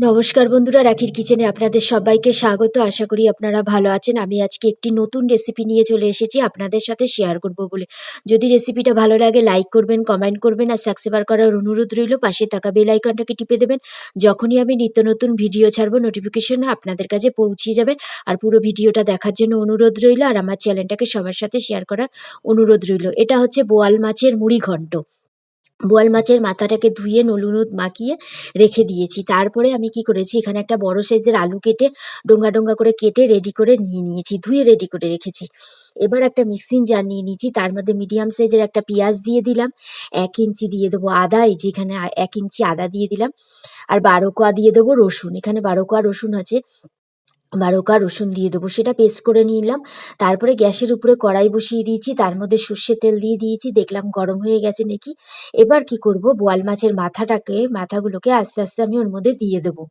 নমস্কার বন্ধুরা, রাখির কিচেনে আপনাদের সবাইকে স্বাগত। আশা করি আপনারা ভালো আছেন। আমি আজকে একটি নতুন রেসিপি নিয়ে চলে এসেছি আপনাদের সাথে শেয়ার করব বলে। যদি রেসিপিটা ভালো লাগে লাইক করবেন কমেন্ট করবেন আর সাবস্ক্রাইবার করার অনুরোধ রইল, পাশে থাকা বেল আইকনটাকে টিপে দেবেন। যখনই আমি নিত্য নতুন ভিডিও ছাড়বো নোটিফিকেশন আপনাদের কাছে পৌঁছে যাবে। আর পুরো ভিডিওটা দেখার জন্য অনুরোধ রইল আর আমার চ্যানেলটাকে সবার সাথে শেয়ার করার অনুরোধ রইল। এটা হচ্ছে বোয়াল মাছের মুড়ি ঘন্ট বোয়াল মাছের মাথাটাকে ধুয়ে নুন, হলুদ মাখিয়ে রেখে দিয়েছি। তারপরে আমি কি করেছি, এখানে একটা বড় সাইজের আলু কেটে ডোঙ্গা ডোঙ্গা করে কেটে রেডি করে নিয়ে নিয়েছি, ধুয়ে রেডি করে রেখেছি। এবার একটা মিক্সিং জার নিয়ে নিয়েছি, তার মধ্যে মিডিয়াম সাইজের একটা পেঁয়াজ দিয়ে দিলাম, এক ইঞ্চি দিয়ে দেবো আদা, এই যে এখানে এক ইঞ্চি আদা দিয়ে দিলাম, আর বারো কোয়া দিয়ে দেবো রসুন। এখানে বারো কোয়া রসুন আছে বারো কোয়া রসুন দিয়ে দেবো। সেটা পেস্ট করে নিলাম। তারপরে গ্যাসের উপরে কড়াই বসিয়ে দিয়েছি। তার মধ্যে সর্ষে তেল দিয়ে দিয়েছি। দেখলাম গরম হয়ে গেছে নাকি। এবার কি করব? বোয়াল মাছের মাথাটাকে, মাথাগুলোকে আস্তে আস্তে আমি ওর মধ্যে দিয়ে দেবো।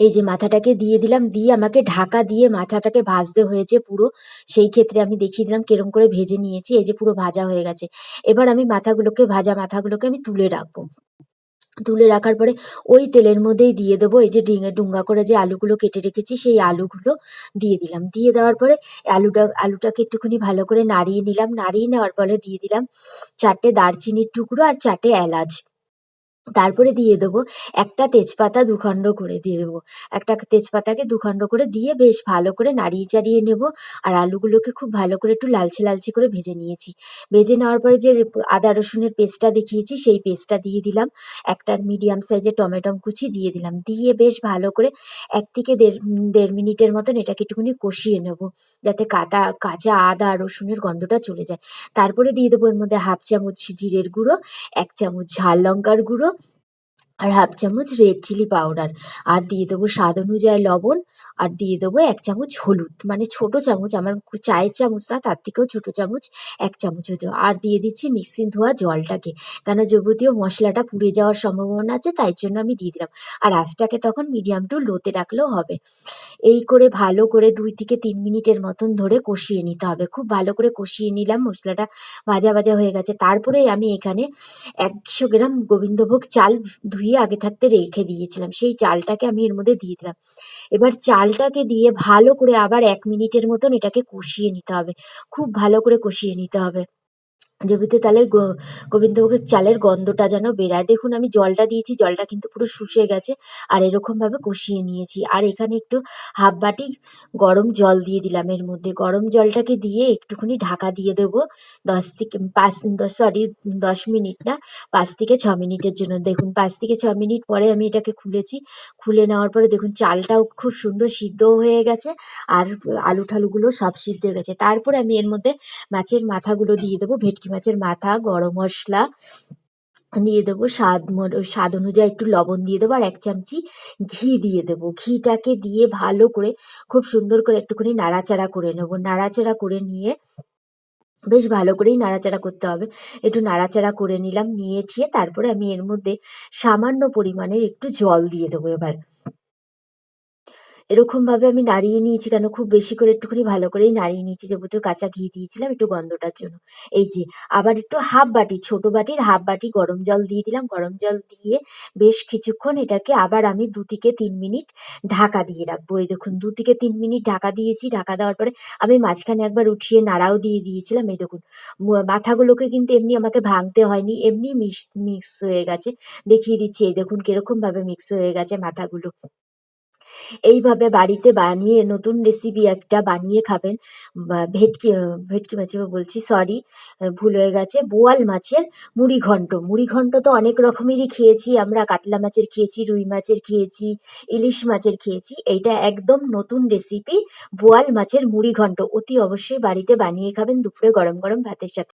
এই যে মাথাটাকে দিয়ে দিলাম। দিয়ে আমাকে ঢাকা দিয়ে মাথাটাকে ভাজতে হয়েছে পুরো। সেই ক্ষেত্রে আমি দেখিয়ে দিলাম কিরম করে ভেজে নিয়েছি। এই যে পুরো ভাজা হয়ে গেছে। এবার আমি মাথাগুলোকে, ভাজা মাথাগুলোকে আমি তুলে রাখব। তুলে রাখার পরে ওই তেলের মধ্যেই দিয়ে দেবো। এই যে ডিঙে ডুঙ্গা করে যে আলুগুলো কেটে রেখেছি, সেই আলুগুলো দিয়ে দিলাম। দিয়ে দেওয়ার পরে আলুটা, আলুটাকে একটুখানি ভালো করে নাড়িয়ে নিলাম। নাড়িয়ে নেওয়ার পরে দিয়ে দিলাম চারটে দারচিনির টুকরো আর চারটে এলাচ। তারপরে দিয়ে দেবো একটা তেজপাতা দুখণ্ড করে দিয়ে দেবো। একটা তেজপাতাকে দুখণ্ড করে দিয়ে বেশ ভালো করে নাড়িয়ে চাড়িয়ে নেব আর আলুগুলোকে খুব ভালো করে একটু লালচে লালচে করে ভেজে নিয়েছি। ভেজে নেওয়ার পরে যে আদা রসুনের পেস্টটা দেখিয়েছি সেই পেস্টটা দিয়ে দিলাম। একটা মিডিয়াম সাইজের টমেটম কুচি দিয়ে দিলাম। দিয়ে বেশ ভালো করে এক থেকে দেড় দেড় মিনিটের মতন এটাকে একটুখানি কষিয়ে নেব যাতে কাটা কাঁচা আদা রসুনের গন্ধটা চলে যায়। তারপরে দিয়ে দেবো এর মধ্যে হাফ চামচ জিরের গুঁড়ো, এক চামচ ঝাল লঙ্কার গুঁড়ো আর হাফ চামচ রেড চিলি পাউডার আর দিয়ে দেবো স্বাদ অনুযায়ী লবণ, আর দিয়ে দেবো এক চামচ হলুদ মানে ছোট চামচ, আমার চায়ের চামচ না, তার থেকেও ছোট চামচ এক চামচ হতে আর দিয়ে দিচ্ছি মিক্সিং ধোয়া জলটাকে, কেন যাবতীয় মশলাটা পুড়ে যাওয়ার সম্ভাবনা আছে, তাই জন্য আমি দিয়ে দিলাম। আর আঁচটাকে তখন মিডিয়াম টু লোতে রাখলেও হবে। এই করে ভালো করে দুই থেকে তিন মিনিটের মতন ধরে কষিয়ে নিতে হবে। খুব ভালো করে কষিয়ে নিলাম, মশলাটা ভাজা ভাজা হয়ে গেছে। তারপরে আমি এখানে একশো গ্রাম গোবিন্দভোগ চাল ধুয়ে আগে থাকতে রেখে দিয়েছিলাম। সেই চালটাকে আমি এর মধ্যে দিয়ে দিলাম। এবার চালটাকে দিয়ে ভালো করে আবার এক মিনিটের মতন এটাকে কষিয়ে নিতে হবে। খুব ভালো করে কষিয়ে নিতে হবে। জমিতে তাহলে গোবিন্দভোগের চালের গন্ধটা যেন বেরায়। দেখুন, আমি জলটা দিয়েছি, জলটা কিন্তু পুরো শুষে গেছে আর এরকম ভাবে কষিয়ে নিয়েছি। আর এখানে একটু হাফ বাটি গরম জল দিয়ে দিলাম এর মধ্যে। গরম জলটাকে দিয়ে একটুখানি ঢাকা দিয়ে দেবো। দশ থেকে, পাঁচ, দশ সরি দশ মিনিট না, পাঁচ থেকে ছ মিনিটের জন্য। দেখুন, পাঁচ থেকে ছ মিনিট পরে আমি এটাকে খুলেছি। খুলে নেওয়ার পরে দেখুন, চালটাও খুব সুন্দর সিদ্ধও হয়ে গেছে আর আলু ঠালুগুলো সব সিদ্ধ হয়ে গেছে। তারপরে আমি এর মধ্যে মাছের মাথাগুলো দিয়ে দেবো, ভেটকি মাছের মাথা, গরম মশলা দিয়ে দেবো। স্বাদ স্বাদ অনুযায়ী একটু লবণ দিয়ে দেবো আর এক চামচি ঘি দিয়ে দেবো। ঘিটাকে দিয়ে ভালো করে, খুব সুন্দর করে একটুখানি নাড়াচাড়া করে নেব। নাড়াচাড়া করে নিয়ে বেশ ভালো করেই নাড়াচাড়া করতে হবে। একটু নাড়াচাড়া করে নিলাম, নিয়ে ঠিয়ে তারপরে আমি এর মধ্যে সামান্য পরিমাণের একটু জল দিয়ে দেবো এবার। এরকম ভাবে আমি নাড়িয়ে নিয়েছি কেন? খুব বেশি করে একটুখানি ভালো করেই নাড়িয়ে নিয়েছি। যেহেতু কাঁচা ঘি দিয়েছিলাম একটু গন্ধটার জন্য। এই যে, আবার একটু হাফ বাটি, ছোট বাটির হাফ বাটি গরম জল দিয়ে দিলাম। গরম জল দিয়ে বেশ কিছুক্ষণ এটাকে আবার আমি দু থেকে তিন মিনিট ঢাকা দিয়ে রাখব। এই দেখুন, দু থেকে তিন মিনিট ঢাকা দিয়েছি। ঢাকা দেওয়ার পরে আমি মাঝখানে একবার উঠিয়ে নাড়াও দিয়ে দিয়েছিলাম। এই দেখুন মাথাগুলোকে কিন্তু এমনি আমাকে ভাঙতে হয়নি। এমনি মিক্স হয়ে গেছে। দেখিয়ে দিচ্ছি, এই দেখুন কীরকম ভাবে মিক্স হয়ে গেছে মাথাগুলো। এইভাবে বাড়িতে বানিয়ে নতুন রেসিপি একটা বানিয়ে খাবেন। ভেটকি ভেটকি মাছ বলছি সরি ভুল হয়ে গেছে। বোয়াল মাছের মুড়ি ঘন্ট। মুড়ি ঘন্ট তো অনেক রকমেরই খেয়েছি আমরা। কাতলা মাছের খেয়েছি, রুই মাছের খেয়েছি, ইলিশ মাছের খেয়েছি। এইটা একদম নতুন রেসিপি বোয়াল মাছের মুড়ি ঘন্ট। অতি অবশ্যই বাড়িতে বানিয়ে খাবেন দুপুরে গরম গরম ভাতের সাথে।